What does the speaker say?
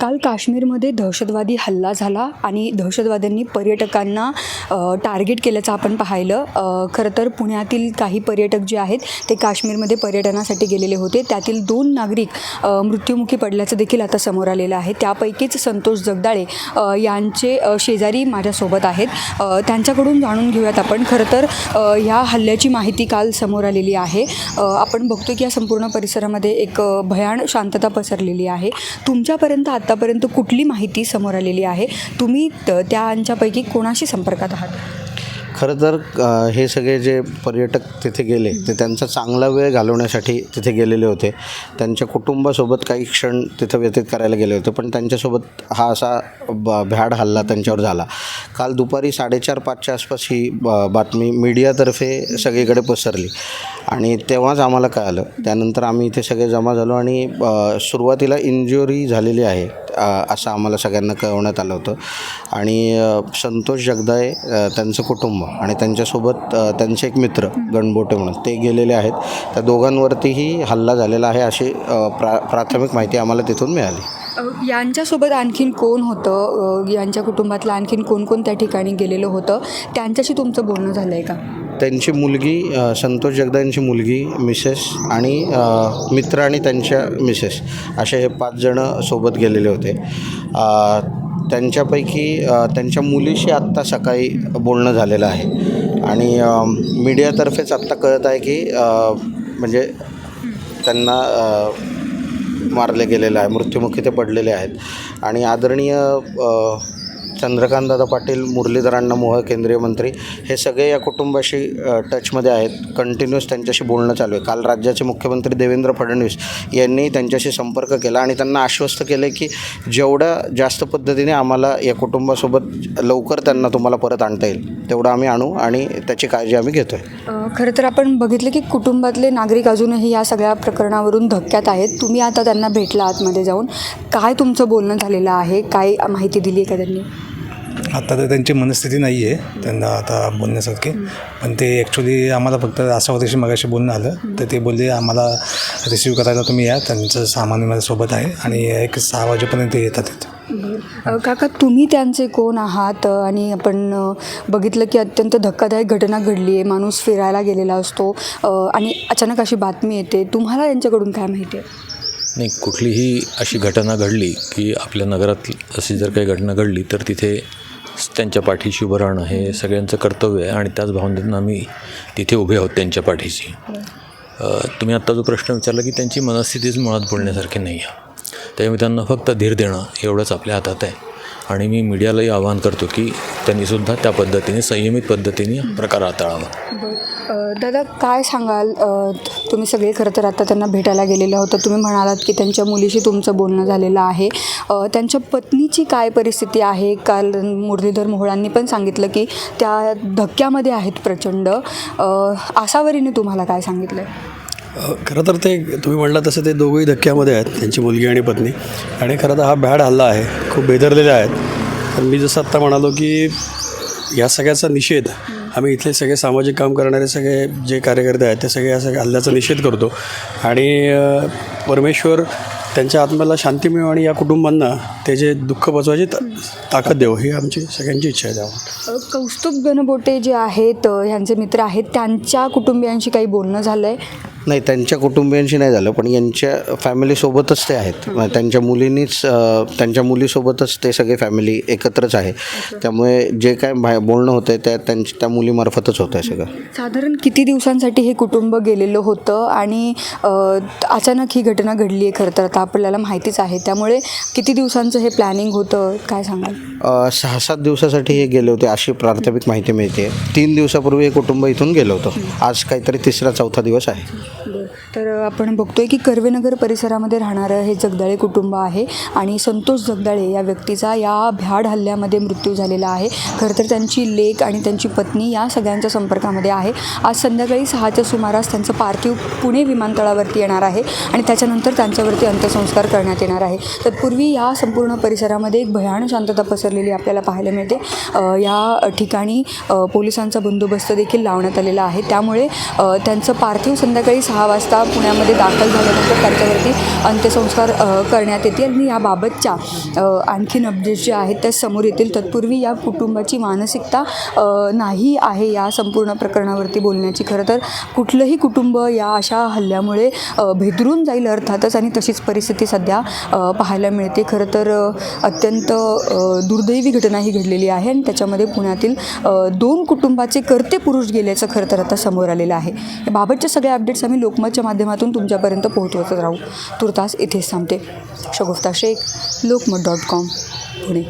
काल काश्मीरमध्ये दहशतवादी हल्ला झाला आणि दहशतवाद्यांनी पर्यटकांना टार्गेट केल्याचं आपण पाहिलं. खरं तर पुण्यातील काही पर्यटक जे आहेत ते काश्मीरमध्ये पर्यटनासाठी गेलेले होते. त्यातील दोन नागरिक मृत्युमुखी पडल्याचं देखील आता समोर आलेलं आहे. त्यापैकीच संतोष जगदाळे यांचे शेजारी माझ्यासोबत आहेत. त्यांच्याकडून जाणून घेऊयात आपण. खरं तर ह्या हल्ल्याची माहिती काल समोर आलेली आहे. आपण बघतो की या संपूर्ण परिसरामध्ये एक भयान शांतता पसरलेली आहे. तुमच्यापर्यंत आता आत्तापर्यंत कुठली माहिती समोर आलेली आहे? तुम्ही त- त्यांच्यापैकी कोणाशी संपर्कात आहात? खरं तर हे सगळे जे पर्यटक तिथे गेले ते त्यांचा चांगला वेळ घालवण्यासाठी तिथे गेलेले होते. त्यांच्या कुटुंबासोबत काही क्षण तिथं व्यतीत करायला गेले होते पण त्यांच्यासोबत हा असा ब भ्याड हल्ला त्यांच्यावर झाला. काल दुपारी साडेचार पाचच्या आसपास ही ब बातमी मीडियातर्फे सगळीकडे पसरली. आणि तेव्हाच आम्हाला कळालं. त्यानंतर आम्ही इथे सगळे जमा झालो आणि सुरुवातीला इंज्युरी झालेली आहे. असं आम्हाला सगळ्यांना कळवण्यात आलं होतं. आणि संतोष जगदाळे त्यांचं कुटुंब आणि त्यांच्यासोबत त्यांचे एक मित्र गणबोटे म्हणून ते गेलेले आहेत. त्या दोघांवरतीही हल्ला झालेला आहे अशी प्रा प्राथमिक माहिती आम्हाला तिथून मिळाली. यांच्यासोबत आणखीन कोण होतं? यांच्या कुटुंबातलं आणखीन कोण कोण त्या ठिकाणी गेलेलं होतं? त्यांच्याशी तुमचं बोलणं झालं आहे का? त्यांची मुलगी संतोष जगदांची मुलगी मिसेस आणि मित्र आणि त्यांच्या मिसेस असे हे पाच जणं सोबत गेलेले होते. त्यांच्यापैकी त्यांच्या मुलीशी आत्ता सकाळी बोलणं झालेलं आहे. आणि मीडियातर्फेच आत्ता कळत आहे की म्हणजे त्यांना मारले गेलेलं आहे मृत्युमुखी ते पडलेले आहेत. आणि आदरणीय चंद्रकांतदादा पाटील मुरलीधरांना मोह केंद्रीय मंत्री हे सगळे या कुटुंबाशी टचमध्ये आहेत. कंटिन्यूअस त्यांच्याशी बोलणं चालू आहे. काल राज्याचे मुख्यमंत्री देवेंद्र फडणवीस यांनी त्यांच्याशी संपर्क केला आणि त्यांना आश्वस्त केलं की जेवढ्या जास्त पद्धतीने आम्हाला या कुटुंबासोबत लवकर त्यांना तुम्हाला परत आणता येईल तेवढं आम्ही आणू आणि त्याची काळजी आम्ही घेतो आहे खरं तर आपण बघितलं की कुटुंबातले नागरिक अजूनही या सगळ्या प्रकरणावरून धक्क्यात आहेत. तुम्ही आता त्यांना भेटला आतमध्ये जाऊन. काय तुमचं बोलणं झालेलं आहे? काय माहिती दिली आहे का त्यांनी? आता तर त्यांची मनस्थिती नाही आहे त्यांना आता बोलण्यासारखी. पण ते ॲक्च्युली आम्हाला फक्त राष्ट्रवादीशी मगाशी बोलणं आलं. तर ते बोलले आम्हाला रिसिव्ह करायला तुम्ही या. त्यांचं सामान माझ्यासोबत आहे. आणि एक सहा वाजेपर्यंत येतात इथं. काका तुम्ही त्यांचे कोण आहात? आणि आपण बघितलं की अत्यंत धक्कादायक घटना घडली आहे. माणूस फिरायला गेलेला असतो. आणि अचानक अशी बातमी येते. तुम्हाला यांच्याकडून काय माहिती आहे? नाही कुठलीही अशी घटना घडली की आपल्या नगरात अशी जर काही घटना घडली तर तिथे त्यांच्या पाठीशी उभं राहणं हे सगळ्यांचं कर्तव्य आहे आणि त्याच भावनेतून आम्ही तिथे उभे आहोत त्यांच्या पाठीशी. तुम्ही आत्ता जो प्रश्न विचारला की त्यांची मनस्थितीच मुळात बोलण्यासारखी नाही आहे. त्यामुळे त्यांना फक्त धीर देणं एवढंच आपल्या हातात आहे. आणि मी मीडियालाही आवाहन करतो की त्यांनीसुद्धा त्या पद्धतीने संयमित पद्धतीने प्रकार हाताळावा. दादा काय सांगाल? तुम्ही सगळे खरं तर आता त्यांना भेटायला गेलेले होतं तुम्ही म्हणालात की त्यांच्या मुलीशी तुमचं बोलणं झालेलं आहे. त्यांच्या पत्नीची काय परिस्थिती आहे? काल मुरलीधर मोहळांनी पण सांगितलं की त्या धक्क्यामध्ये आहेत प्रचंड. आसावरीने तुम्हाला काय सांगितलं आहे खरं तर ते तुम्ही म्हणला तसं ते दोघंही धक्क्यामध्ये आहेत त्यांची मुलगी आणि पत्नी. आणि खरं तर हा बॅड हल्ला आहे खूप बेदरलेले आहेत. पण मी जसं आत्ता म्हणालो की या सगळ्याचा निषेध आम्ही इथले सगळे सामाजिक काम करणारे सगळे जे कार्यकर्ते आहेत ते सगळे या सगळ्या हल्ल्याचा निषेध करतो. आणि परमेश्वर त्यांच्या आत्म्याला शांती मिळो आणि या कुटुंबांना ते जे दुःख बचवायची ताकद देव ही आमची सगळ्यांची इच्छा आहे त्यावर. कौस्तुभ गणबोटे जे आहेत ह्यांचे मित्र आहेत त्यांच्या कुटुंबियांशी काही बोलणं झालं आहे नाही त्यांच्या कुटुंबियांशी नाही झालं पण यांच्या फॅमिलीसोबतच ते आहेत. त्यांच्या मुलींनीच त्यांच्या मुलीसोबतच ते सगळे फॅमिली एकत्रच आहे. त्यामुळे जे काय बोलणं होतं त्या त्यांच्या त्या मुलीमार्फतच होतं आहे सगळं. साधारण किती दिवसांसाठी हे कुटुंब गेलेलं होतं? आणि अचानक ही घटना घडली आहे खरं तर आता आपल्याला माहितीच आहे. त्यामुळे किती दिवसांचं हे प्लॅनिंग होतं? काय सांगाल? सहा सात दिवसासाठी हे गेले होते अशी प्राथमिक माहिती मिळते. तीन दिवसापूर्वी हे कुटुंब इथून गेलं होतं. आज काहीतरी तिसरा चौथा दिवस आहे. तर आपण बघतोय की कर्वेनगर परिसरामध्ये राहणारं हे जगदाळे कुटुंब आहे आणि संतोष जगदाळे या व्यक्तीचा या भ्याड हल्ल्यामध्ये मृत्यू झालेला आहे. खरं तर त्यांची लेक आणि त्यांची पत्नी या सगळ्यांच्या संपर्कामध्ये आहे. आज संध्याकाळी सहाच्या सुमारास त्यांचं पार्थिव पुणे विमानतळावरती येणार आहे आणि त्याच्यानंतर त्यांच्यावरती अंत्यसंस्कार करण्यात येणार आहे. तत्पूर्वी या संपूर्ण परिसरामध्ये एक भयान शांतता पसरलेली आपल्याला पाहायला मिळते. या ठिकाणी पोलिसांचा बंदोबस्त देखील लावण्यात आलेला आहे. त्यामुळे त्यांचं पार्थिव संध्याकाळी सहा वाजता पुण्यामध्ये दाखल झाल्यानंतर त्यांच्यावरती अंत्यसंस्कार करण्यात येतील. आणि याबाबतच्या आणखीन अपडेट्स जे आहेत त्या समोर येतील. तत्पूर्वी या कुटुंबाची मानसिकता नाही आहे या संपूर्ण प्रकरणावरती बोलण्याची. खरं तर कुठलंही कुटुंब या अशा हल्ल्यामुळे भेदरून जाईल अर्थातच आणि तशीच परिस्थिती सध्या पाहायला मिळते. खरं तर अत्यंत दुर्दैवी घटना ही घडलेली आहे आणि त्याच्यामध्ये पुण्यातील दोन कुटुंबाचे कर्ते पुरुष गेल्याचं खरं तर आता समोर आलेलं आहे. याबाबतच्या सगळ्या अपडेट्स आम्ही लोकमतच्या माध्यमातून तुमच्यापर्यंत पोहोचवतच राहू. तुर्तास इथेच थांबते. Shagufta Shaikh Lokmat dot com Pune.